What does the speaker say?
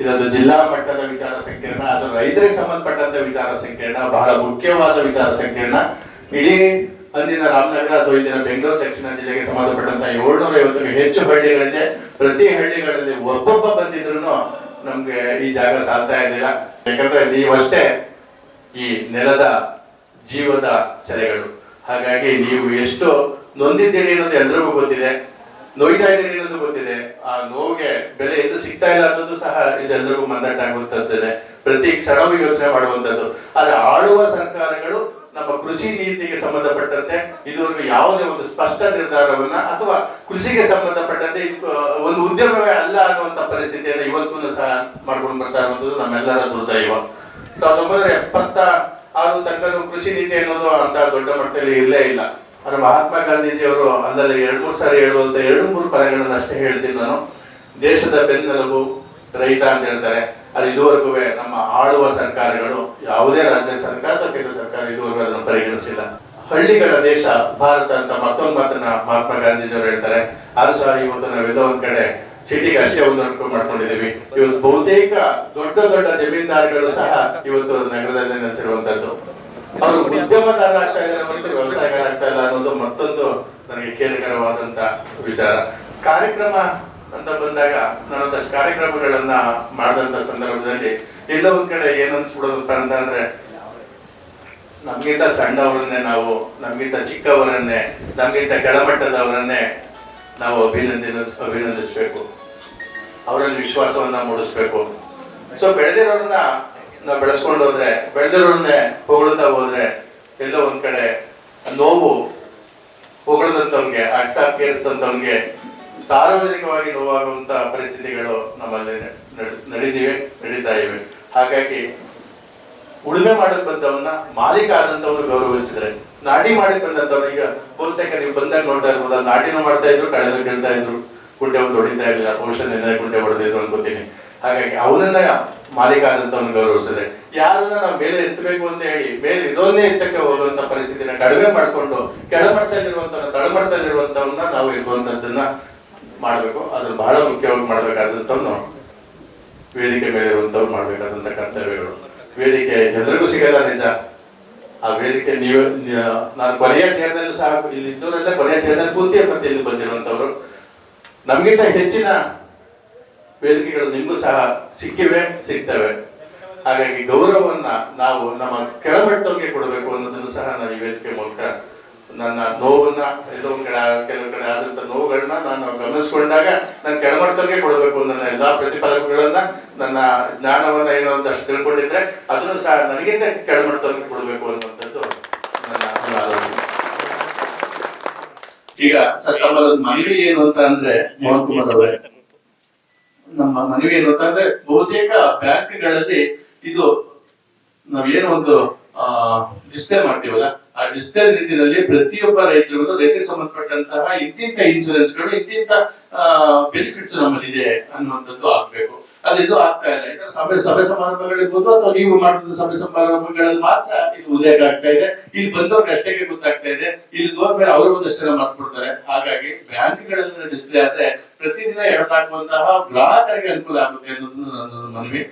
ಇದೊಂದು ಜಿಲ್ಲಾ ಮಟ್ಟದ ವಿಚಾರ ಸಂಕಿರಣ, ಅದು ರೈತರಿಗೆ ಸಂಬಂಧಪಟ್ಟಂತ ವಿಚಾರ ಸಂಕಿರಣ, ಬಹಳ ಮುಖ್ಯವಾದ ವಿಚಾರ ಸಂಕಿರಣ. ಇಡೀ ಅಂದಿನ ರಾಮನಗರ ಅಥವಾ ಇಂದಿನ ಬೆಂಗಳೂರು, ದಕ್ಷಿಣ ಜಿಲ್ಲೆಗೆ ಸಂಬಂಧಪಟ್ಟಂತ ಏಳ್ನೂರ ಐವತ್ತಕ್ಕೂ ಹೆಚ್ಚು ಹಳ್ಳಿಗಳಿದೆ ಪ್ರತಿ ಹಳ್ಳಿಗಳಲ್ಲಿ ಒಬ್ಬೊಬ್ಬ ಬಂದಿದ್ರು ನಮ್ಗೆ ಈ ಜಾಗ ಸಾಧ್ತಾ ಇರಲಿಲ್ಲ. ಯಾಕಂದ್ರೆ ನೀವಷ್ಟೇ ಈ ನೆಲದ ಜೀವದ ಸೆಲೆಗಳು ಹಾಗಾಗಿ ನೀವು ಎಷ್ಟು ನೊಂದಿದ್ದೀರಿ ಅನ್ನೋದು ಎಲ್ರಿಗೂ ಗೊತ್ತಿದೆ. ನೋಯ್ತಾ ಇದ್ದೀರಿ ಅನ್ನೋದು ಗೊತ್ತಿದೆ. ಆ ನೋವಿಗೆ ಬೆಲೆ ಎಂದು ಸಿಗ್ತಾ ಇಲ್ಲ ಅನ್ನೋದು ಸಹ ಇದೆಲ್ಲರಿಗೂ ಮಂದಟ್ಟಾಗುವಂತದ್ದೇನೆ ಪ್ರತಿ ಕ್ಷಣವೂ ಯೋಚನೆ ಮಾಡುವಂತದ್ದು ಆದ್ರೆ ಆಳುವ ಸರ್ಕಾರಗಳು ನಮ್ಮ ಕೃಷಿ ನೀತಿಗೆ ಸಂಬಂಧಪಟ್ಟಂತೆ ಇದುವರೆಗೂ ಯಾವುದೇ ಒಂದು ಸ್ಪಷ್ಟ ನಿರ್ಧಾರವನ್ನ ಅಥವಾ ಕೃಷಿಗೆ ಸಂಬಂಧಪಟ್ಟಂತೆ ಇದು, ಒಂದು ಉದ್ಯಮವೇ ಅಲ್ಲ ಅನ್ನುವಂತ ಪರಿಸ್ಥಿತಿಯನ್ನು ಇವತ್ತು ಸಹ ಮಾಡ್ಕೊಂಡು ಬರ್ತಾ ಇರುವಂತದ್ದು ನಮ್ಮೆಲ್ಲರ ದುರ್ದೈವ. ಸಾವಿರದ ಒಂಬೈನೂರ ಎಪ್ಪತ್ತ ಆರು ತನಕ ಕೃಷಿ ನೀತಿ ಅನ್ನೋದು ಅಂತ ದೊಡ್ಡ ಮಟ್ಟದಲ್ಲಿ ಇಲ್ಲೇ ಇಲ್ಲ. ಆದ್ರೆ ಮಹಾತ್ಮ ಗಾಂಧೀಜಿ ಅವರು ಅಲ್ಲಲ್ಲಿ ಎರಡು ಮೂರು ಸಾರಿ ಹೇಳುವಂತ ಎರಡು ಮೂರು ಪದಗಳನ್ನು ಅಷ್ಟೇ ಹೇಳ್ತೀನಿ ನಾನು. ದೇಶದ ಬೆನ್ನೆಲುಬು ರೈತ ಅಂತ ಹೇಳ್ತಾರೆ. ಅದು ಇದುವರೆಗೂ ನಮ್ಮ ಆಳುವ ಸರ್ಕಾರಗಳು, ಯಾವುದೇ ರಾಜ್ಯ ಸರ್ಕಾರ ಅಥವಾ ಕೇಂದ್ರ ಸರ್ಕಾರ ಇದುವರೆಗೂ ಅದನ್ನು ಪರಿಗಣಿಸಿಲ್ಲ. ಹಳ್ಳಿಗಳ ದೇಶ, ಭಾರತ ಅಂತ ಮತ್ತೊಂದು ಮಾತನ್ನ ಮಹಾತ್ಮ ಗಾಂಧೀಜಿ ಅವರು ಹೇಳ್ತಾರೆ ಆದ್ರೂ ಸಹ ಇವತ್ತು ನಾವೆಲ್ಲೋ ಒಂದ್ ಕಡೆ ಸಿಟಿಗೆ ಅಷ್ಟೇ ಅನುಕೂಲ ಮಾಡ್ಕೊಂಡಿದೀವಿ ಇವತ್ತು ಬಹುತೇಕ ದೊಡ್ಡ ದೊಡ್ಡ ಜಮೀನ್ದಾರ್ಗಳು ಸಹ ಇವತ್ತು ನಗರದಲ್ಲಿ ನೆಲೆಸಿರುವಂತದ್ದು. ಅವರು ಉದ್ಯಮದಾರ ಆಗ್ತಾ ಇದ್ದಾರೆ ಮತ್ತು ವ್ಯವಸಾಯಗಾರ ಆಗ್ತಾ ಇಲ್ಲ ಅನ್ನೋದು ಮತ್ತೊಂದು ನನಗೆ ಖೇದಕರವಾದಂತ ವಿಚಾರ. ಕಾರ್ಯಕ್ರಮ ಅಂತ ಬಂದಾಗ ನಾನೊಂದಷ್ಟು ಕಾರ್ಯಕ್ರಮಗಳನ್ನ ಮಾಡಿದಂತ ಸಂದರ್ಭದಲ್ಲಿ ಎಲ್ಲ ಒಂದ್ ಕಡೆ ಏನ್ ಅಂತ ಅಂದ್ರೆ, ನಮ್ಗಿಂತ ಸಣ್ಣವರನ್ನೇ ನಾವು, ನಮ್ಗಿಂತ ಚಿಕ್ಕವರನ್ನೇ, ನಮ್ಗಿಂತ ಕೆಳಮಟ್ಟದವರನ್ನೇ ನಾವು ಅಭಿನಂದಿನ, ಅಭಿನಂದಿಸ್ಬೇಕು. ಅವರಲ್ಲಿ ವಿಶ್ವಾಸವನ್ನ ಮೂಡಿಸ್ಬೇಕು. ಸೊ ಬೆಳೆದಿರೋರನ್ನ ನಾವು ಬೆಳೆಸ್ಕೊಂಡು ಹೋದ್ರೆ ಬೆಳೆದಿರೋನ್ನೇ ಹೊಗಳ್ತಾ ಹೋದ್ರೆ, ಎಲ್ಲೋ ಒಂದ್ ಕಡೆ ನೋವು ಹೊಗಳದಂತವ್ಗೆ ಅಟ್ಟ ಕೇಳಿಸಿದಂತವ್ರಿಗೆ ಸಾರ್ವಜನಿಕವಾಗಿ ನೋವಾಗುವಂತ ಪರಿಸ್ಥಿತಿಗಳು ನಮ್ಮಲ್ಲಿ ನಡ್- ನಡೀತಿವೆ, ನಡೀತಾ ಇವೆ. ಹಾಗಾಗಿ ಉಳುಮೆ ಮಾಡಕ್ ಬಂದವನ್ನ ಮಾಲೀಕ ಆದಂತವ್ರು ಗೌರವಿಸಿದ್ರೆ ನಾಟಿ ಮಾಡಕ್ ಬಂದಂತವ್ರು ಈಗ ಬಹುತೇಕ ನೀವು ಬಂದಾಗ ನೋಡ್ತಾ ಇರ್ಬೋದು ನಾಟಿನೂ ಮಾಡ್ತಾ ಇದ್ರು, ಕಳೆದ ಕೇಳ್ತಾ ಇದ್ರು ಗುಂಡೆ ಒಂದು ಹೊಡಿತಾ ಇರಲಿಲ್ಲ, ಔಷಧ ಗುಂಟೆ ಹೊಡೆದಿದ್ರು ಅನ್ಕೋತೀನಿ. ಹಾಗಾಗಿ ಅವನನ್ನ ಮಾಲೀಕ ಆದಂತವನ್ನ ಗೌರವಿಸಿದ್ರೆ ಯಾರನ್ನ ನಾವು ಮೇಲೆ ಎತ್ತಬೇಕು ಅಂತ ಹೇಳಿ, ಮೇಲೆ ಇರೋನ್ನೇ ಎತ್ತಕ್ಕೆ ಹೋಗುವಂತ ಪರಿಸ್ಥಿತಿನ ಕಡಿಮೆ ಮಾಡಿಕೊಂಡು ಕೆಳಮಟ್ಟದಲ್ಲಿರುವಂತ ತಳಮಟ್ಟದಲ್ಲಿರುವಂತವನ್ನ ನಾವು ಇರುವಂತದ್ದನ್ನ ಮಾಡಬೇಕು. ಅದು ಬಹಳ ಮುಖ್ಯವಾಗಿ ಮಾಡ್ಬೇಕಾದಂತವ್ನು ವೇದಿಕೆ ಮೇಲೆ ಇರುವಂತವ್ರು ಮಾಡಬೇಕಾದಂತ ಕರ್ತವ್ಯಗಳು. ವೇದಿಕೆ ಎಲ್ರಿಗೂ ಸಿಗಲ್ಲ ನಿಜ. ಆ ವೇದಿಕೆ ನೀವು ನಾನು ಕೊನೆಯ ಚೇರ್ನಲ್ಲೂ ಸಹ ಇಲ್ಲಿ ಇದ್ದವರೆಲ್ಲ ಕೊನೆಯ ಚೇರ್ನಲ್ಲಿ ಕೂತಿಯ ಮತ್ತೆ ಇಲ್ಲಿ ಬಂದಿರುವಂತವ್ರು ನಮಗಿಂತ ಹೆಚ್ಚಿನ ವೇದಿಕೆಗಳು ನಿಮಗೂ ಸಹ ಸಿಕ್ಕಿವೆ, ಸಿಗ್ತವೆ. ಹಾಗಾಗಿ ಗೌರವವನ್ನ ನಾವು ನಮ್ಮ ಕೆಳಮಟ್ಟಕ್ಕೆ ಕೊಡಬೇಕು ಅನ್ನೋದನ್ನು ಸಹ ನಾನು ಈ ವೇದಿಕೆ ಮೂಲಕ ನನ್ನ ನೋವನ್ನ ಎಲ್ಲೋ ಕಡೆ, ಕೆಲವು ಕಡೆ ಆದಂತ ನೋವುಗಳನ್ನ ನಾನು ಗಮನಿಸ್ಕೊಂಡಾಗ ನಾನು ಕೆಳಮಟ್ಟಕ್ಕೆ ಕೊಡಬೇಕು ನನ್ನ ಎಲ್ಲಾ ಪ್ರತಿಪಾದಕಗಳನ್ನ ನನ್ನ ಜ್ಞಾನವನ್ನ ಏನೋ ಒಂದಷ್ಟು ತಿಳ್ಕೊಂಡಿದ್ರೆ ಅದನ್ನು ಸಹ ನನಗಿಂತ ಕೆಳಮಟ್ಟಕ್ಕೆ ಕೊಡಬೇಕು ಅನ್ನುವಂಥದ್ದು ನನ್ನ ಆಲೋಚನೆ ಈಗ ಸರ್ ಮನವಿ ಏನು ಅಂತ ಅಂದ್ರೆ ಮೋಹನ್ ಕುಮಾರ್ ಅವರೇ ನಮ್ಮ ಮನವಿ ಏನು ಬಹುತೇಕ ಬ್ಯಾಂಕ್ಗಳಲ್ಲಿ ಇದು ನಾವೇನು ಒಂದು ಡಿಸ್ಪ್ಲೇ ಮಾಡ್ತೀವಲ್ಲ, ಆ ಡಿಸ್ಪ್ಲೇ ರೀತಿಯಲ್ಲಿ ಪ್ರತಿಯೊಬ್ಬ ರೈತರಿಗೂ ರೈತರಿಗೆ ಸಂಬಂಧಪಟ್ಟಂತಹ ಇಂತಿಂತ ಇನ್ಸೂರೆನ್ಸ್ಗಳು, ಇಂತಿಂತ ಬೆನಿಫಿಟ್ಸ್ ನಮ್ಮಲ್ಲಿದೆ ಅನ್ನುವಂಥದ್ದು ಆಗ್ಬೇಕು. ಅದಿದು ಆಗ್ತಾ ಇಲ್ಲ. ಯಾಕಂದ್ರೆ ಸಭೆ ಸಭೆ ಸಮಾರಂಭಗಳಿರ್ಬೋದು ಅಥವಾ ನೀವು ಮಾಡಿದ ಸಭೆ ಸಮಾರಂಭಗಳಲ್ಲಿ ಮಾತ್ರ ಇದು ಉಲ್ಲೇಖ ಆಗ್ತಾ ಇದೆ. ಇಲ್ಲಿ ಬಂದವ್ರಿಗೆ ಅಷ್ಟೇ ಗೊತ್ತಾಗ್ತಾ ಇದೆ. ಇಲ್ಲಿ ನೋಡ್ಬೇಕು ಅವರು ಒಂದಷ್ಟು ಜನ ಮಾಡ್ಕೊಡ್ತಾರೆ ಹಾಗಾಗಿ ಬ್ಯಾಂಕ್ಗಳಲ್ಲಿ ಡಿಸ್ಪ್ಲೇ ಆದ್ರೆ ಪ್ರತಿದಿನ ಎಡಪಾಕುವಂತಹ ಗ್ರಾಹಕರಿಗೆ ಅನುಕೂಲ ಆಗುತ್ತೆ ಅನ್ನೋದು ನನ್ನ ಮನವಿ.